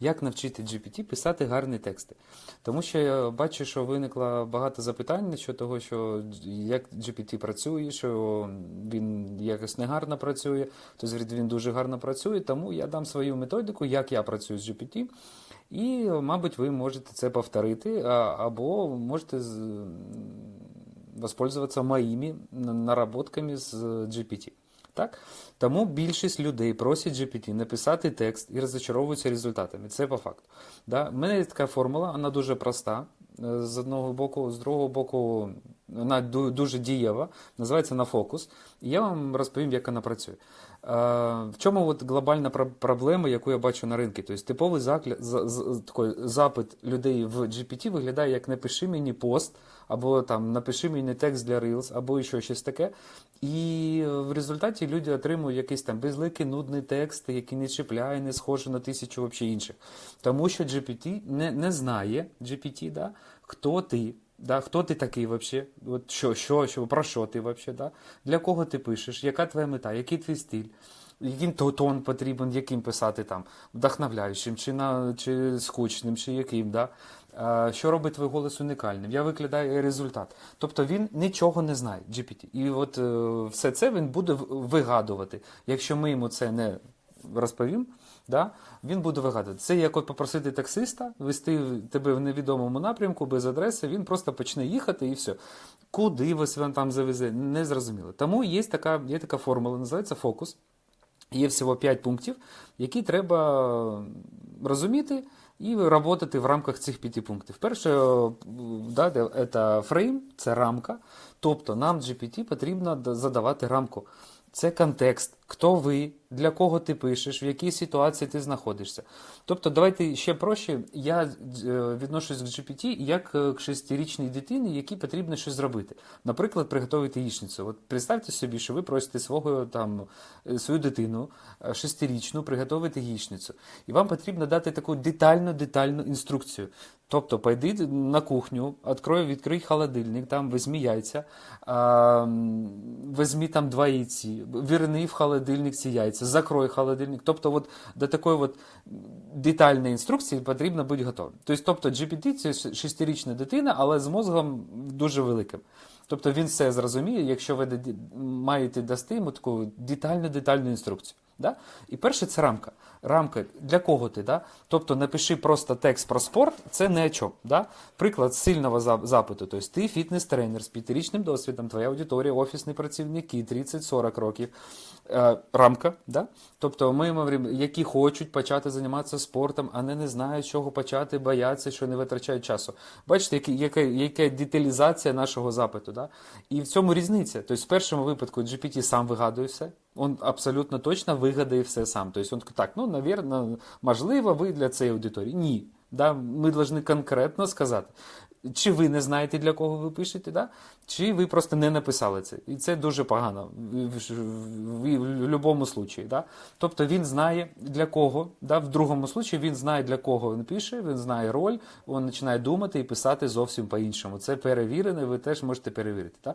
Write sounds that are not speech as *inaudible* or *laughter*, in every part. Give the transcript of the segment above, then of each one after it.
як навчити GPT писати гарні тексти. Тому що я бачу, що виникло багато запитань щодо того, що як GPT працює, що він якось негарно працює, хтось говорить, він дуже гарно працює, тому я дам свою методику, як я працюю з GPT. І, мабуть, ви можете це повторити, або можете воспользоваться моїми наработками з GPT. Так? Тому більшість людей просять GPT написати текст і розчаровуються результатами. Це по факту. Да? У мене є така формула, вона дуже проста. е, З одного боку, з другого боку, вона дуже дієва, називається на фокус. І я вам розповім, як вона працює. В чому от глобальна проблема, яку я бачу на ринку? Тобто типовий закля... такий запит людей в GPT виглядає як напиши мені пост, або там напиши мені текст для Reels, або ще щось таке. І в результаті люди отримують якийсь там безликий, нудний текст, який не чіпляє, не схожий на тисячу інших. Тому що GPT не, не знає GPT, да, хто ти. Да, хто ти такий вообще? От що, що, що, про що ти вообще, да? Для кого ти пишеш? Яка твоя мета? Який твій стиль? Яким то- тон потрібен, яким писати там? Вдохновляючим, чи, на, чи скучним, чи яким, да? А, що робить твій голос унікальним? Я викладаю результат. Тобто він нічого не знає, GPT. І от е, все це він буде вигадувати. Якщо ми йому це не розповім, да, він буде вигадувати. Це як от попросити таксиста вести тебе в невідомому напрямку без адреси, він просто почне їхати і все. Куди вас він там завезе, не зрозуміло. Тому є така, є така формула, називається фокус. Є всього 5 пунктів, які треба розуміти і працювати в рамках цих 5 пунктів. Перше, да, це фрейм, це рамка. Тобто нам GPT потрібно задавати рамку. Це контекст, хто ви, для кого ти пишеш, в якій ситуації ти знаходишся. Тобто, давайте ще проще. Я е, відношусь к GPT як е, к шестирічній дитині, якій потрібно щось зробити. Наприклад, приготувати яєчницю. От представте собі, що ви просите свого там е, свою дитину шестирічну приготувати яєчницю. І вам потрібно дати таку детальну детальну інструкцію. Тобто, пойди на кухню, відкрой, відкрий холодильник, там візьми яйця, візьми там два яйці, верни в холодильник ці яйця, закрой холодильник. Тобто, от до такої от детальної інструкції потрібно бути готовим. Тобто, тобто GPT це шестирічна дитина, але з мозгом дуже великим. Тобто він все зрозуміє, якщо ви маєте дасти йому таку детальну детальну інструкцію. Да? І перше це рамка. Рамка для кого ти? Да? Тобто напиши просто текст про спорт, це не о. Да? Приклад сильного запиту. Тобто ти фітнес-тренер з п'ятирічним досвідом, твоя аудиторія, офісні працівники, 30-40 років. Е, рамка. Да? Тобто ми говоримо, які хочуть почати займатися спортом, а не, не знають, чого почати, бояться, що не витрачають часу. Бачите, яка, яка деталізація нашого запиту. Да? І в цьому різниця. Тобто, в першому випадку GPT сам вигадує все. Він абсолютно точно вигадає все сам. Тобто він так, ну, навірно, можливо, ви для цієї аудиторії. Ні. Да? Ми повинні конкретно сказати. Чи ви не знаєте, для кого ви пишете, да? чи ви просто не написали це. І це дуже погано в, в, в, будь-якому случаї. Да? Тобто він знає для кого. Да? В другому случаї він знає, для кого він пише, він знає роль, він починає думати і писати зовсім по-іншому. Це перевірено, ви теж можете перевірити. Да?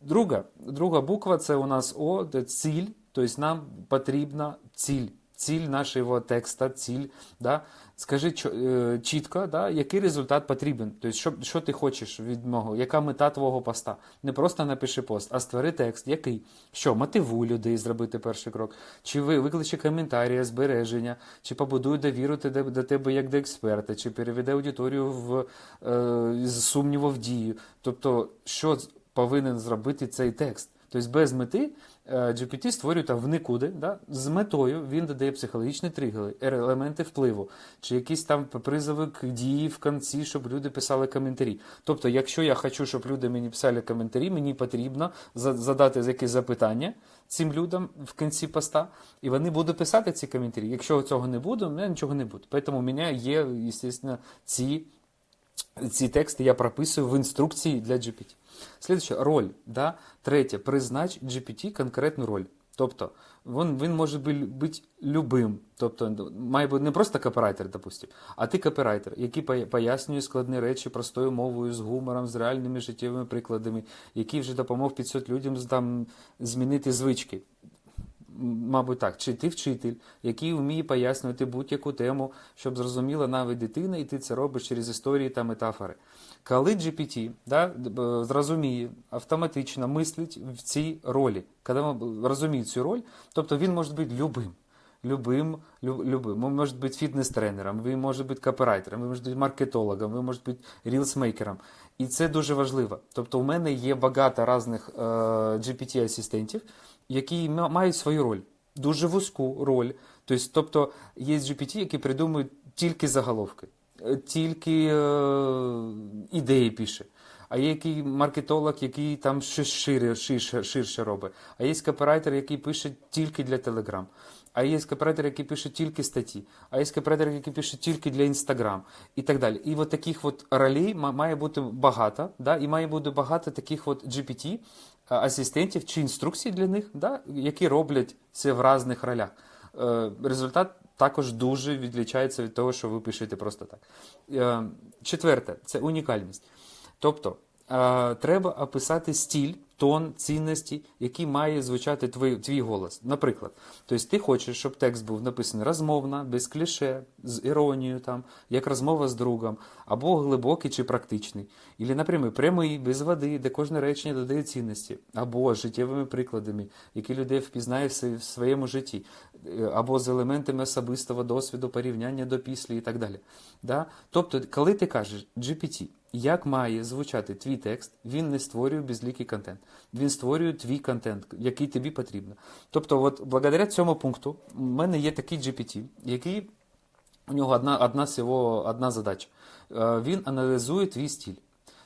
Друга, друга буква це у нас О, це ціль, тобто нам потрібна ціль. Ціль нашого текста, ціль, да? скажи е, чітко, да? який результат потрібен. Тобто, що, що ти хочеш від мого, яка мета твого поста. Не просто напиши пост, а створи текст, який? Що, мотивуй людей зробити перший крок, чи ви викличе коментарі, збереження, чи побудує довіру до тебе як до експерта, чи переведе аудиторію в, е, з сумніву в дію. Тобто, що повинен зробити цей текст? Тобто без мети GPT створює там в нікуди, да? з метою він додає психологічні тригери, елементи впливу, чи якісь там призови к дії в кінці, щоб люди писали коментарі. Тобто, якщо я хочу, щоб люди мені писали коментарі, мені потрібно задати якесь запитання цим людям в кінці поста, і вони будуть писати ці коментарі. Якщо цього не буде, у мене нічого не буде. Тому у мене є, звісно, ці ці тексти я прописую в інструкції для GPT. Слідуюче, роль. Да? Третє, признач GPT конкретну роль. Тобто він, він може бути любим. Тобто має бути не просто копірайтер, допустим, а ти копірайтер, який пояснює складні речі простою мовою, з гумором, з реальними життєвими прикладами, який вже допомог 500 людям там, змінити звички. Мабуть, так, чи ти вчитель, який вміє пояснювати будь-яку тему, щоб зрозуміла навіть дитина, і ти це робиш через історії та метафори. Коли GPT да, зрозуміє, автоматично мислить в цій ролі, коли розуміє цю роль, тобто він може бути любим. Любим, лю- любим. Він може бути фітнес-тренером, він може бути копірайтером, він може бути маркетологом, він може бути рілсмейкером. І це дуже важливо. Тобто, у мене є багато різних е, GPT-асистентів, які ма- мають свою роль, дуже вузьку роль. Тобто, тобто є GPT, які придумують тільки заголовки, е, тільки е, ідеї пише. А є який маркетолог, який там щось шире, ширше, ширше робить. А є копірайтер, який пише тільки для Telegram. А є копірайтер, який пише тільки статті. А є копірайтер, який пише тільки для Instagram. І так далі. І от таких от ролей має бути багато, да? і має бути багато таких от GPT асистентів чи інструкцій для них, да? які роблять це в різних ролях. Е, Результат також дуже відлічається від того, що ви пишете просто так. Е, Четверте це унікальність. Тобто е, треба описати стиль, тон, цінності, які має звучати твій, твій голос. Наприклад, тобто ти хочеш, щоб текст був написаний розмовно, без кліше, з іронією, там, як розмова з другом, або глибокий чи практичний. Ілі, наприклад, прямий, без води, де кожне речення додає цінності, або життєвими прикладами, які людей впізнає в своєму житті, Е, або з елементами особистого досвіду, порівняння до після і так далі. Да? Тобто, коли ти кажеш GPT, як має звучати твій текст, він не створює безлікий контент. Він створює твій контент, який тобі потрібно. Тобто, от благодаря цьому пункту, в мене є такий GPT, який у нього одна, одна всього одна задача. Е, Він аналізує твій стиль.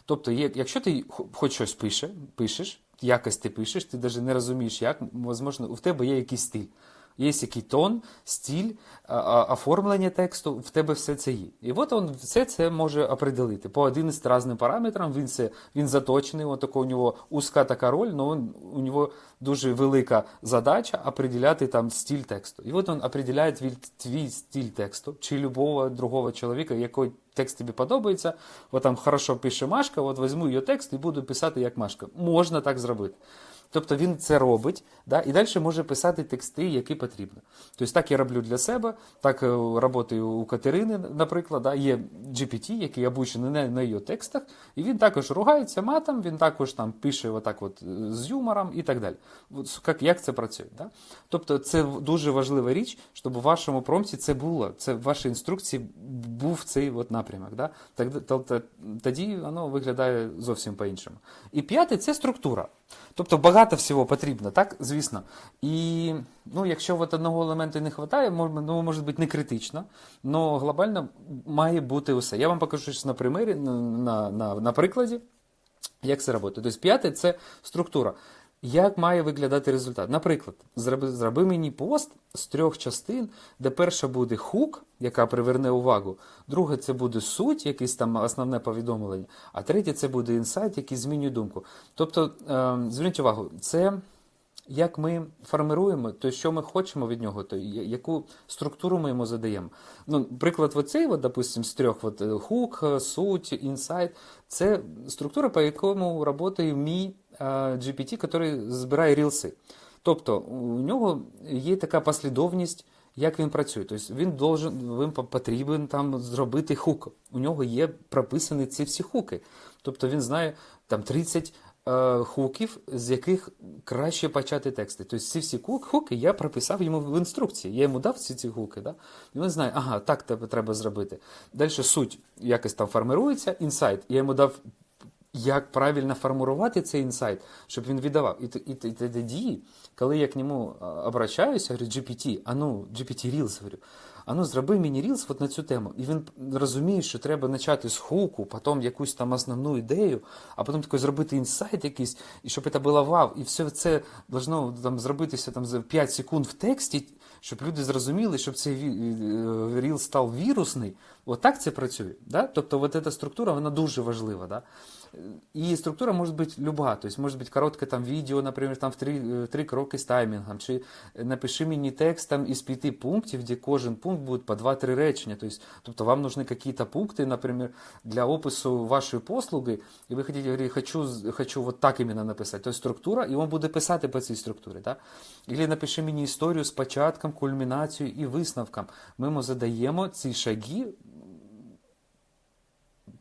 Тобто, якщо ти хоч щось пише, пишеш, якось ти пишеш, ти навіть не розумієш, як, можливо, у тебе є якийсь стиль. Є який тон, а- оформлення тексту, в тебе все це є. І от він все це може определити. По 11 різним параметрам він, це, він заточений, от у нього узка така роль, але у нього дуже велика задача определяти там стиль тексту. І от він определяє твій, твій стиль тексту, чи любого другого чоловіка, який текст тобі подобається, от там хорошо пише Машка, от візьму її текст і буду писати як Машка. Можна так зробити. Тобто він це робить, да, і далі може писати тексти, які потрібно. Тобто так я роблю для себе, так е, працюю у Катерини, наприклад, да, є GPT, який обучений на, на її текстах, і він також ругається матом, він також там пише отак от е, з юмором і так далі. Як, як це працює? Да? Тобто це дуже важлива річ, щоб у вашому промпті це було, це в вашій інструкції був цей от напрямок. Да? Тоді воно виглядає зовсім по-іншому. І п'яте це структура. Тобто багато всього потрібно, так, звісно. І ну, якщо от одного елементу не вистачає, ну, може бути не критично, але глобально має бути усе. Я вам покажу щось на примірі, на, на, на, на прикладі, як це працює. Тобто п'яте це структура. Як має виглядати результат? Наприклад, зроби, зроби мені пост з трьох частин, де перша буде хук, яка приверне увагу, друге це буде суть, якесь там основне повідомлення, а третє це буде інсайт, який змінює думку. Тобто, е, зверніть увагу, це як ми формируємо, то що ми хочемо від нього, то яку структуру ми йому задаємо. Ну, приклад, оцей, от, допустим, з трьох от, е, хук, е, суть, інсайт, це структура, по якому працює мій GPT, який збирає рілси. Тобто у нього є така послідовність, як він працює. Тобто він должен, він потрібен там зробити хук. У нього є прописані ці всі хуки. Тобто він знає там 30 е, хуків, з яких краще почати тексти. Тобто ці всі хуки я прописав йому в інструкції. Я йому дав ці ці хуки, да? і він знає, ага, так треба зробити. Далі суть якось там формирується, інсайт. Я йому дав як правильно формувати цей інсайт, щоб він віддавав. І, тоді, коли я к ньому обращаюся, говорю, GPT, а ну, GPT Reels, говорю, а ну, зроби мені Reels от на цю тему. І він розуміє, що треба почати з хуку, потім якусь там основну ідею, а потім такий зробити інсайт якийсь, і щоб це було вау. І все це должно там зробитися там за 5 секунд в тексті, щоб люди зрозуміли, щоб цей ві- е, Reels став вірусний. Отак це працює. Да? Тобто, от ця структура вона дуже важлива. Да? И структура может быть любая, то есть может быть короткое там видео, например, там в три, э, три кроки з таймінгом, чи напиши мені текст там із п'яти пунктів, де кожен пункт буде по 2-3 речення. Тобто, тобто вам нужны какие-то пункти, наприклад, для опису вашої послуги, і ви хотите, говорите, хочу, з- хочу вот так именно написати. Тобто структура, і він буде писати по цій структурі. Да? Или напиши мені історію з початком, кульмінацією і висновком. Ми йому задаємо ці шаги,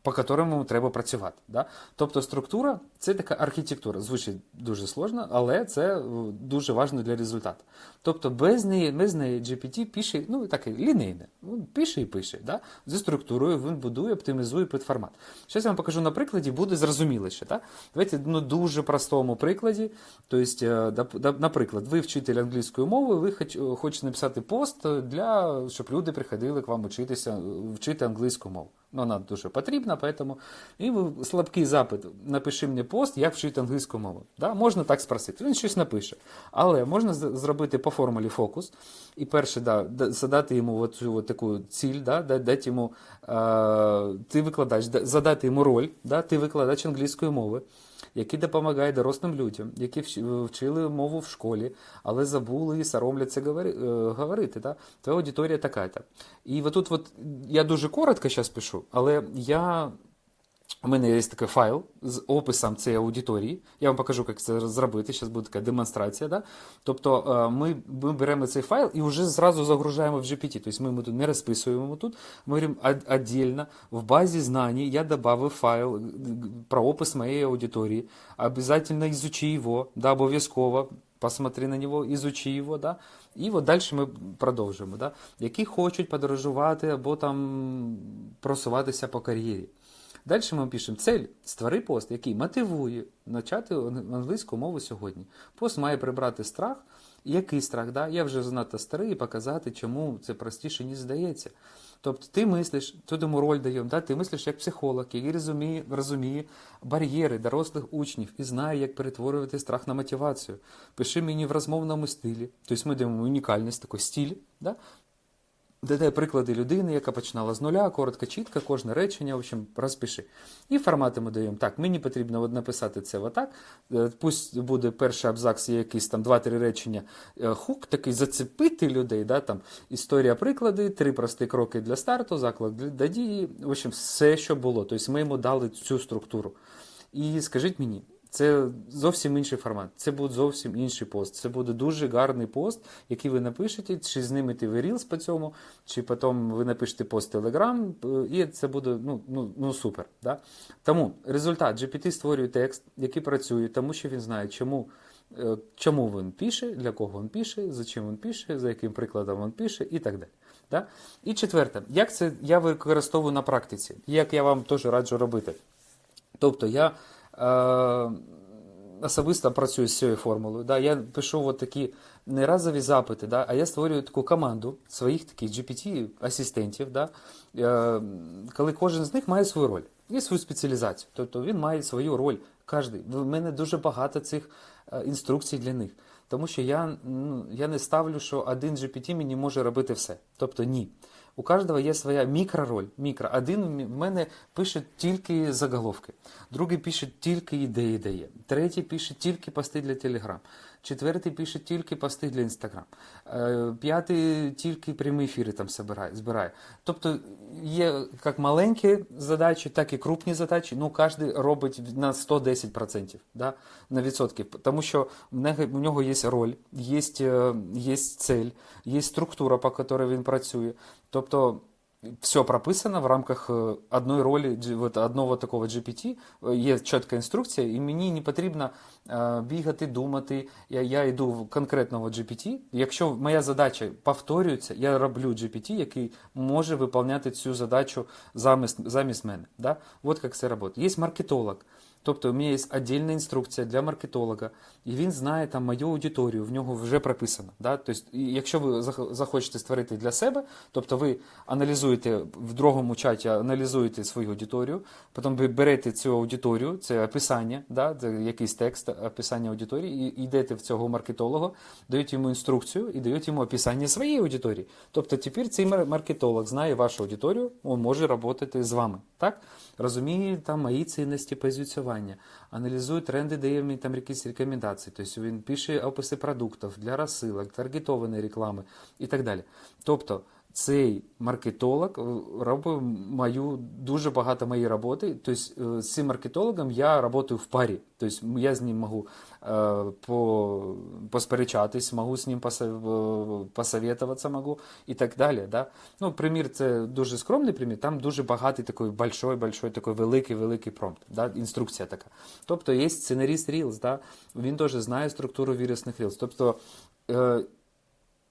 по которому треба працювати. Да? Тобто структура це така архітектура. Звучить дуже сложно, але це е, дуже важливо для результату. Тобто без неї, без неї GPT пише, ну таке лінійне. Пише і пише. Да? Зі структурою він будує, оптимізує під формат. Зараз я вам покажу на прикладі, буде зрозуміліше. Да? Давайте ну, дуже простому прикладі. Тобто, е, наприклад, ви вчитель англійської мови, ви е, хочете написати пост для, щоб люди приходили к вам вчитися, вчити англійську мову. Ну, вона дуже потрібна, поэтому і слабкий запит. Напиши мені пост, як вчити англійську мову. Да? Можна так спросити. Він щось напише. Але можна зробити по формулі фокус. І перше, да, да, задати йому оцю, от таку ціль, да, дати йому е, ти викладач, задати йому роль, да, ти викладач англійської мови, який допомагає дорослим людям, які вчили мову в школі, але забули і соромляться е, говорити. Да? Твоя аудиторія така-то. І отут, от, я дуже коротко зараз пишу, але я. У мене є такий файл з описом цієї аудиторії. Я вам покажу, як це зробити. Зараз буде така демонстрація. Да? Тобто е, ми, ми беремо цей файл і вже зразу загружаємо в GPT. Тобто ми йому тут не розписуємо тут. Ми говоримо «От- отдельно в базі знань я додав файл е, про опис моєї аудиторії. Обязательно изучи його, да, обов'язково. Посмотри на нього, изучи його, да? і от далі ми продовжуємо. Да? Які хочуть подорожувати або там просуватися по кар'єрі. Далі ми пишемо цель створи пост, який мотивує навчати англійську мову сьогодні. Пост має прибрати страх. Який страх? Да? Я вже занадто старий і показати, чому це простіше, ніж здається. Тобто ти мислиш, тут йому роль даємо, да? ти мислиш як психолог, який розуміє, розуміє бар'єри дорослих учнів і знає, як перетворювати страх на мотивацію. Пиши мені в розмовному стилі. Тобто ми даємо унікальність, такий стиль. Да? Дає приклади людини, яка починала з нуля, коротко, чітко, кожне речення, в общем, розпиши. І формати ми даємо. Так, мені потрібно от написати це отак. Е, Пусть буде перший абзац, є якісь там 2-3 речення, е, хук такий зацепити людей. Да, там, історія, приклади, три прості кроки для старту, заклик для дії. В общем, все, що було. Тобто ми йому дали цю структуру. І скажіть мені, це зовсім інший формат. Це буде зовсім інший пост. Це буде дуже гарний пост, який ви напишете, чи знімете ви Reels по цьому, чи потім ви напишете пост Telegram, е, і це буде ну, ну, ну супер. Да? Тому результат GPT створює текст, який працює, тому що він знає, чому. е, Чому він пише, для кого він пише, за чим він пише, за яким прикладом він пише і так далі. Да? І четверте, як це я використовую на практиці, як я вам теж раджу робити. Тобто я особисто працюю з цією формулою. Да? Я пишу от такі не разові запити, да? а я створюю таку команду своїх таких GPT-асистентів, да? е, коли кожен з них має свою роль, є свою спеціалізацію. Тобто він має свою роль. Кожний. В мене дуже багато цих е, інструкцій для них. Тому що я, ну, я не ставлю, що один GPT мені може робити все. Тобто ні. У кожного є своя мікророль. Мікро. Один в мене пише тільки заголовки, другий пише тільки ідеї дає, третій пише тільки пости для Telegram, четвертий пише тільки пости для Instagram, е, п'ятий тільки прямі ефіри там збирає. Тобто є як маленькі задачі, так і крупні задачі. Ну, кожен робить на 110% да, на відсотків. Тому що в нього є роль, є, е, є цель, є структура, по якій він працює. Тобто все прописано в рамках е, одної ролі, дж- от одного такого GPT, є чітка інструкція, і мені не потрібно е, бігати, думати. Я, я йду в конкретного GPT. Якщо моя задача повторюється, я роблю GPT, який може виконувати цю задачу замість, замість мене. Да? От як це працює. Є маркетолог. Тобто у мене є віддільна інструкція для маркетолога, і він знає там мою аудиторію, в нього вже прописано. Да? Тобто, якщо ви захочете створити для себе, тобто ви аналізуєте в другому чаті, аналізуєте свою аудиторію, потім ви берете цю аудиторію, це описання, да? це якийсь текст, описання аудиторії, і йдете в цього маркетолога, даєте йому інструкцію і даєте йому описання своєї аудиторії. Тобто тепер цей маркетолог знає вашу аудиторію, він може працювати з вами. Так? Розуміє там мої цінності позиціювання, аналізує тренди, дає мені там якісь рекомендації. Тобто він пише описи продуктів для розсилок, таргетованої реклами і так далі. Тобто цей маркетолог е, робить мою дуже багато моєї роботи. Тобто з цим маркетологом я працюю в парі. Тобто я з ним можу е, по, посперечатись, можу з ним посоветуватися можу і так далі. Да? Ну, примір, це дуже скромний примір, там дуже багатий такий большой, большой, такий великий, великий промпт, да? інструкція така. Тобто є сценаріст Reels, да? він теж знає структуру вірусних Reels. Тобто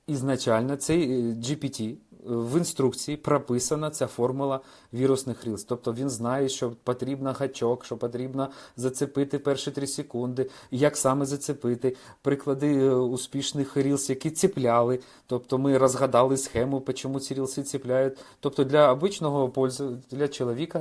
ізначально цей GPT в інструкції прописана ця формула вірусних рілз. Тобто він знає, що потрібно гачок, що потрібно зацепити перші 3 секунди, як саме зацепити, приклади е, успішних рілз, які цепляли. Тобто ми розгадали схему, чому ці рілси цепляють. Тобто для обичного пользователя, чоловіка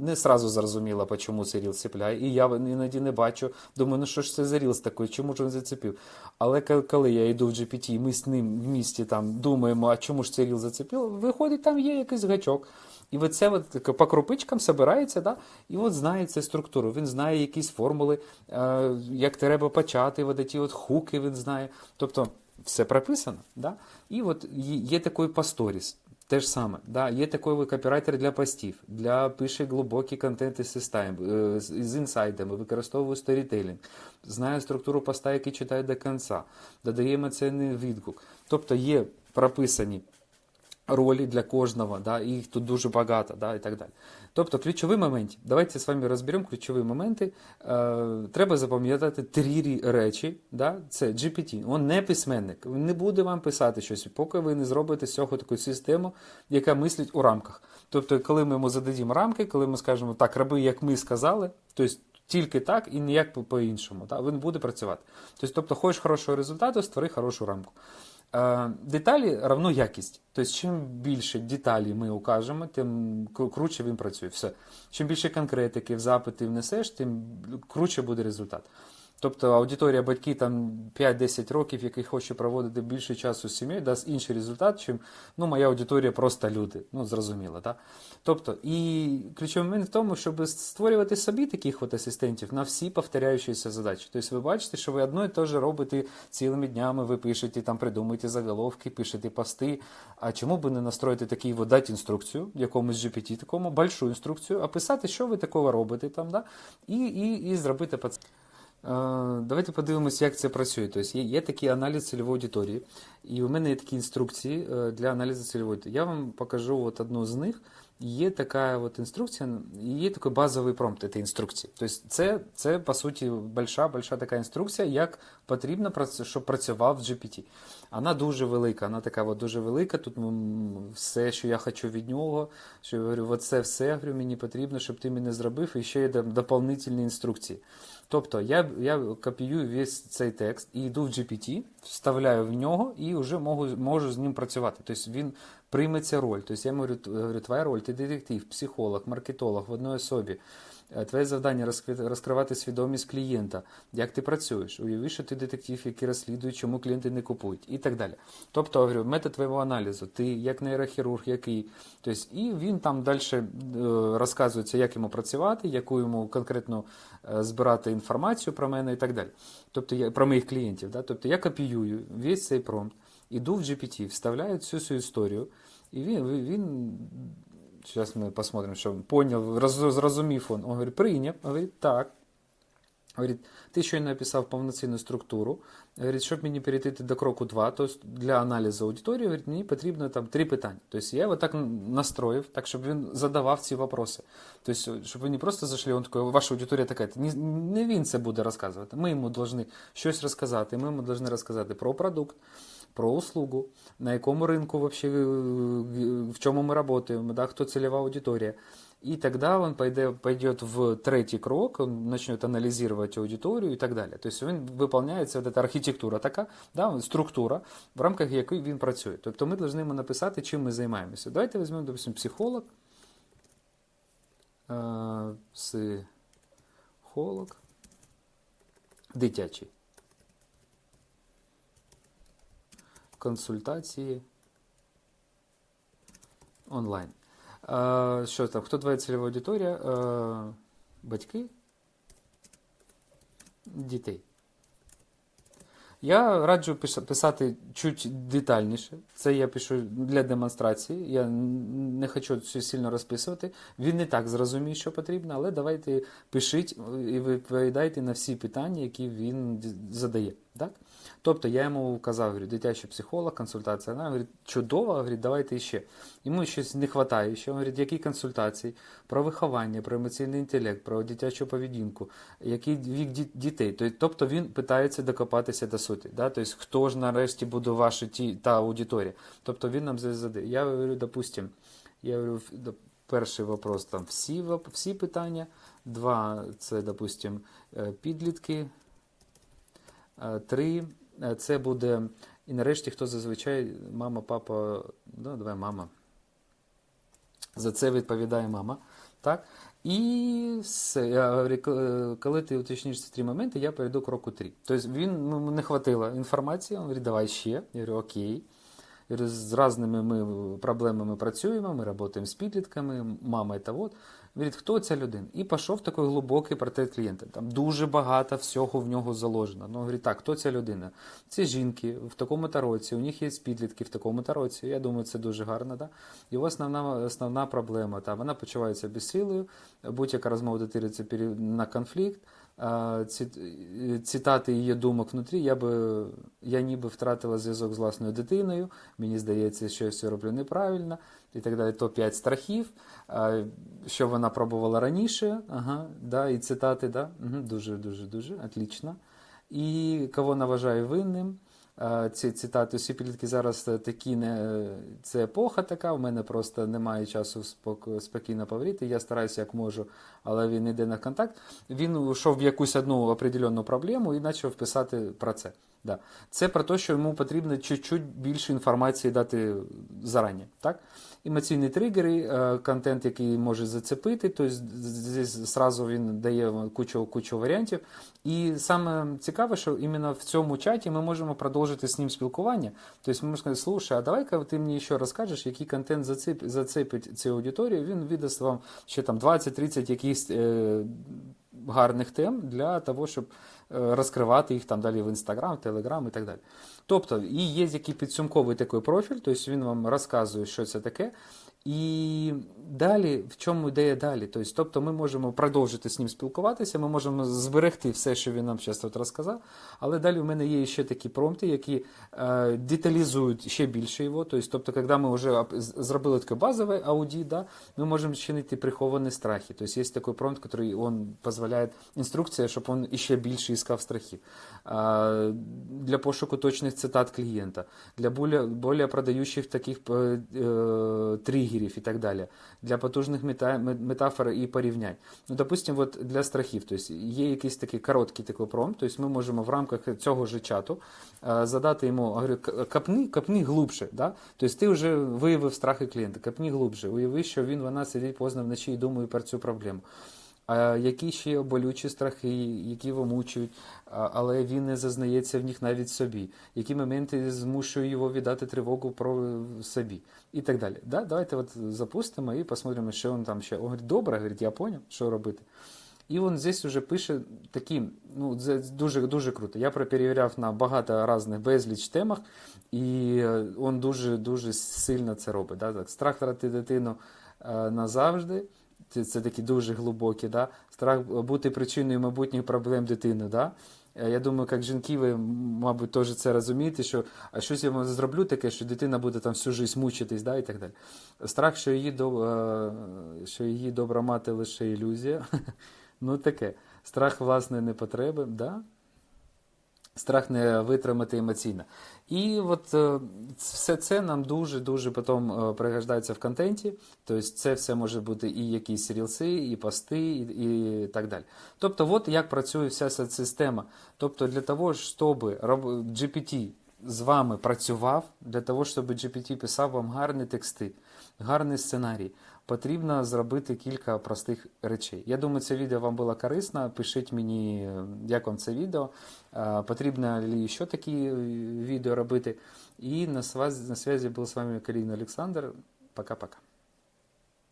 не сразу зрозуміло, чому цей рілс цепляє. І я іноді не бачу. Думаю, ну що ж це за рілс такий, чому ж він зацепив? Але коли я йду в GPT, ми з ним в місті там думаємо, а чому ж цей ріл зацепив, виходить, там є якийсь гачок. І от це от по крупичкам собирається, да? і от знає цю структуру. Він знає якісь формули, е, як треба почати, от ті от хуки він знає. Тобто все прописано. Да? І от є такий пасторіс. Те ж саме, да, є такий копірайтер для постів, для пише глибокі контенти е, з інсайдами, використовує сторітелінг, знає структуру поста, який читає до кінця, додає емоційний відгук. Тобто є прописані ролі для кожного, да, їх тут дуже багато, да, і так далі. Тобто, ключові моменти. Давайте з вами розберемо ключові моменти. Е, треба запам'ятати три речі. Да? Це GPT. Він не письменник, він не буде вам писати щось, поки ви не зробите з цього таку систему, яка мислить у рамках. Тобто, коли ми йому зададімо рамки, коли ми скажемо, так, роби, як ми сказали, тобто тільки так і ніяк по- по-іншому. Він буде працювати. Тобто, хочеш хорошого результату, створи хорошу рамку. Е, Деталі равно якість. Тобто, чим більше деталі ми укажемо, тим круче він працює. Все. Чим більше конкретики в запити внесеш, тим круче буде результат. Тобто аудиторія батьки там 5-10 років, які хоче проводити більше часу з сім'єю, дасть інший результат, чим ну, моя аудиторія просто люди. Ну, зрозуміло, так? Тобто, і ключовий момент в тому, щоб створювати собі таких от асистентів на всі повторяючіся задачі. Тобто ви бачите, що ви одно і те ж робите цілими днями, ви пишете, там придумуєте заголовки, пишете пости. А чому би не настроїти такий, вот, дати інструкцію, якомусь GPT, такому большу інструкцію, описати, що ви такого робите там, да? і, і, і зробити. Е, Давайте подивимося, як це працює. Тобто є, такий аналіз цільової аудиторії, і у мене є такі інструкції е, для аналізу цільової аудиторії. Я вам покажу от одну з них. Є така от інструкція, є такий базовий промпт цієї інструкції. Тобто це, це по суті, большая, большая така інструкція, як потрібно, щоб працював GPT. Вона дуже велика, вона така от дуже велика. Тут все, що я хочу від нього, що я говорю, от це все мені потрібно, щоб ти мене зробив, і ще є доповнительні інструкції. Тобто я, я копіюю весь цей текст і йду в GPT, вставляю в нього і вже можу, можу з ним працювати. Тобто він прийме ця роль. Тобто я говорю, говорю, твоя роль, ти детектив, психолог, маркетолог в одній особі. Е, Твоє завдання розкривати свідомість клієнта, як ти працюєш, уяви, що ти детектив, який розслідує, чому клієнти не купують, і так далі. Тобто, говорю, метод твого аналізу, ти як нейрохірург, який. Тобто, і він там далі е, розказується, як йому працювати, яку йому конкретно е, збирати інформацію про мене і так далі. Тобто я про моїх клієнтів. Да? Тобто я копіюю весь цей промпт, іду в GPT, вставляю всю цю історію, і він, він Сейчас мы посмотрим, что он понял, роз, зрозумів он. Он говорит, прийняв, говорить, так. Говорить, ти щойно написав повноцінну структуру. Говорить, щоб мені перейти до кроку 2, то есть для аналізу аудиторії, говорить, мені потрібно там три питання. Тобто я його так настроїв, так, щоб він задавав ці вопроси. Тобто, щоб ви не просто зайшли, він такий, ваша аудиторія така, не він це буде розказувати. Ми йому повинні щось розказати. Ми йому повинні розказати про продукт, про услугу, на якому ринку вообще, е, в чому ми працюємо, да, цільова аудиторія. И тогда он пойде, пойдет в третий крок, он начнет анализировать аудиторию и так далее. То есть він виповняється от эта архітектура така, да, структура, в рамках якої він працює. Тобто ми повинні написати, чим ми займаємося. Давайте візьмемо, допустим, психолог. Е, Психолог. Дитячий. Консультації онлайн. Е, Що там? Хто твоя цільова аудиторія? Е, Батьки? Дітей. Я раджу писати чуть детальніше. Це я пишу для демонстрації. Я не хочу це сильно розписувати. Він не так зрозуміє, що потрібно, але давайте пишіть і відповідайте на всі питання, які він задає. Так? Тобто я йому казав, говорю, дитячий психолог, консультація. Вона говорить, чудово, говорить, давайте ще. Йому щось не вистачає. Ще говорить, які консультації про виховання, про емоційний інтелект, про дитячу поведінку, який вік дітей. Тобто він питається докопатися до суті. Да? Тобто, хто ж нарешті буде ваша ті, та аудиторія. Тобто він нам задає. Я говорю, допустим, я говорю, перший вопрос там всі, всі питання. Два це, допустим, е, підлітки. Е, Три це буде. І нарешті, хто зазвичай мама, папа, ну, давай мама. За це відповідає мама. Так? І все. Я говорю, коли ти уточниш ці три моменти, я перейду кроку 3. Тобто він ну, не хватило інформації, він говорить, давай ще. Я говорю, окей. З різними ми проблемами працюємо, ми працюємо з підлітками, мама це от. Говорить, хто ця людина? І пішов такий глибокий портрет клієнта. Там дуже багато всього в нього заложено. Ну, говорить, так, хто ця людина? Це жінки в такому-то році, у них є підлітки в такому-то році. Я думаю, це дуже гарно. Да? Його основна, основна проблема, та, вона почувається безсилою, будь-яка розмова дитирується пере- на конфлікт. Цитати її думок внутрі, я би я ніби втратила зв'язок з власною дитиною, мені здається, що я все роблю неправильно, і так далі. То 5 страхів, що вона пробувала раніше, ага, да, і цитати, да, дуже, дуже, дуже, отлично. І кого вона вважає винним. Ці цитати, всі підлітки зараз е, такі не це епоха така. У мене просто немає часу споко- спокійно поговорити. Я стараюся як можу, але він йде на контакт. Він йшов в якусь одну определенну проблему і почав писати про це. Да. Це про те, що йому потрібно чуть-чуть більше інформації дати зарані. Так? Емоційні тригери, е, контент, який може зацепити, тобто зразу він дає кучу, кучу варіантів. І саме цікаве, що іменно в цьому чаті ми можемо продовжити з ним спілкування. Тобто ми можемо сказати, слушай, а давай-ка ти мені ще розкажеш, який контент зацеп, зацепить цю аудиторію. Він видасть вам ще там 20-30 якихось е, гарних тем для того, щоб е, розкривати їх там далі в Інстаграм, Телеграм і так далі. Тобто, і є який підсумковий такий профіль, тобто він вам розказує, що це таке. І далі, в чому ідея далі? Тобто, тобто ми можемо продовжити з ним спілкуватися, ми можемо зберегти все, що він нам тут розказав. Але далі в мене є ще такі промпти, які е, деталізують ще більше його. Тобто, тобто, коли ми вже зробили таке базове ауді, да, ми можемо чинити приховані страхи. Тобто є такий промпт, який он дозволяє інструкція, щоб він ще більше іскав страхів. А, для пошуку точних цитат клієнта, для более продаючих таких е, е, тригерів і так далі, для потужних мета, ме- метафор і порівнянь. Ну, допустим, от для страхів, тобто є якийсь такий короткий такий промпт, тобто ми можемо в рамках цього же чату е, задати йому, говорю, «К- копни, копни глубше, да? тобто ти вже виявив страхи клієнта, копни глубже, уяви, що він, вона сидить поздно вночі і думає про цю проблему. Які ще болючі страхи, які вимучують, а- але він не зазнається в них навіть собі, які моменти змушують його віддати тривогу про собі і так далі. Да? Давайте от запустимо і посмотримо, що він там ще. Он говорить, добре, говорить, я поняв, що робити. І він здесь уже пише такі, ну, це дуже, дуже круто. Я перевіряв на багато різних безліч темах, і е, він дуже, дуже сильно це робить. Да? Так, страх втратити дитину е, назавжди. Це, такі дуже глибокі, да? страх бути причиною майбутніх проблем дитини. Да? Е, Я думаю, як жінки, ви, мабуть, теж це розумієте, що а щось я зроблю таке, що дитина буде там всю життя мучитись, да? і так далі. Страх, що її, е, що її добра мати лише ілюзія. *laughs* ну таке. Страх власної непотреби, да? Страх не витримати емоційно. І от е, все це нам дуже-дуже потім е, пригождається в контенті. Тобто це все може бути і якісь рілси, і пости, і, і так далі. Тобто, от як працює вся ця система. Тобто, для того, щоб GPT з вами працював, для того, щоб GPT писав вам гарні тексти, гарний сценарій, потрібно зробити кілька простих речей. Я думаю, це відео вам було корисно. Пишіть мені, як вам це відео, е, потрібно ли ще такі е, відео робити. І на связі, був з вами Карін Олександр. Пока-пока.